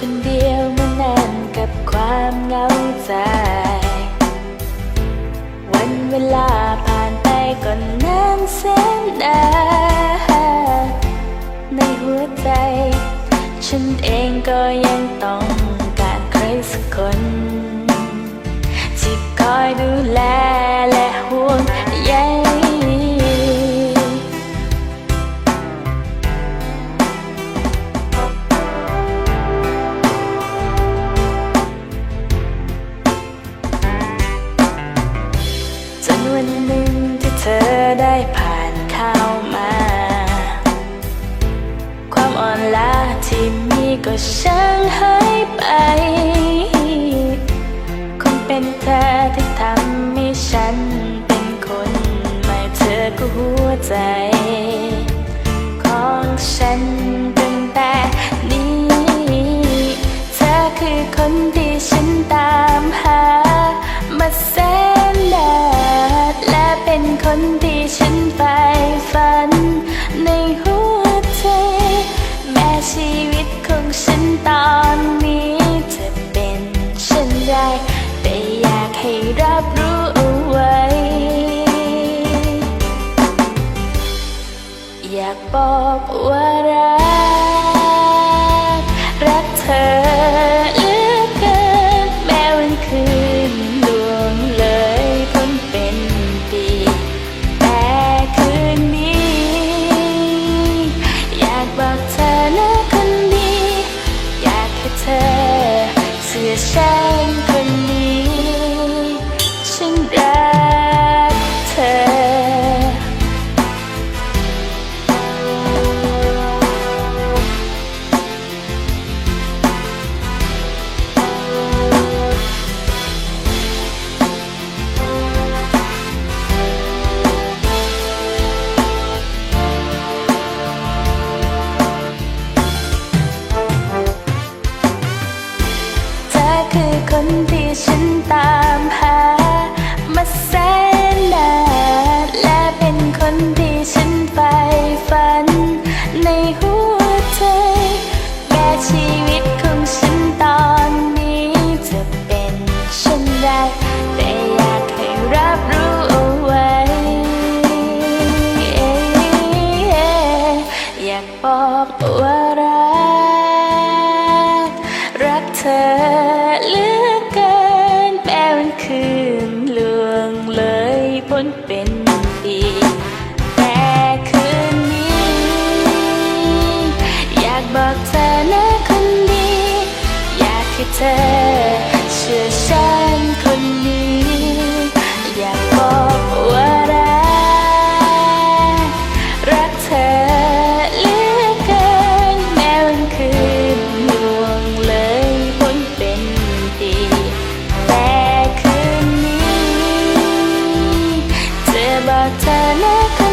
คนเดียวมานานกับความเหงาใจ วันเวลาผ่านไปก็นานแสนนานในหัวใจ ฉันเองก็ยังต้องการใครสักคน ที่คอยดูแล หนึ่งที่เธอได้ผ่านเข้ามา ความอ่อนล้าที่มีก็ช่างหายไป คงเป็นเธอที่ทำให้ฉันเป็นคนใหม่เธอก็หัวใจ ของฉันตั้งแต่นี้ เธอคือคนที่ฉันตามหามา คนที่ฉันไปฝัน ในหัวใจ แม้ชีวิตของฉันตอนนี้จะเป็นเช่นไรแต่อยากให้รับรู้เอาไว้ อยากบอกว่ารัก เฉันตามหา มาแสนนานและเป็นคนที่ฉันใฝ่ฝัน ในหัวใจแม้ชีวิตของฉันตอนนี้จะเป็นเช่นไรแต่อยากให้รับรู้เอาไว้ อยากบอกว่า คนเป็นปีแต่คืนนี้ อยากบอกเธอนะคนดี อยากให้เธอ จะ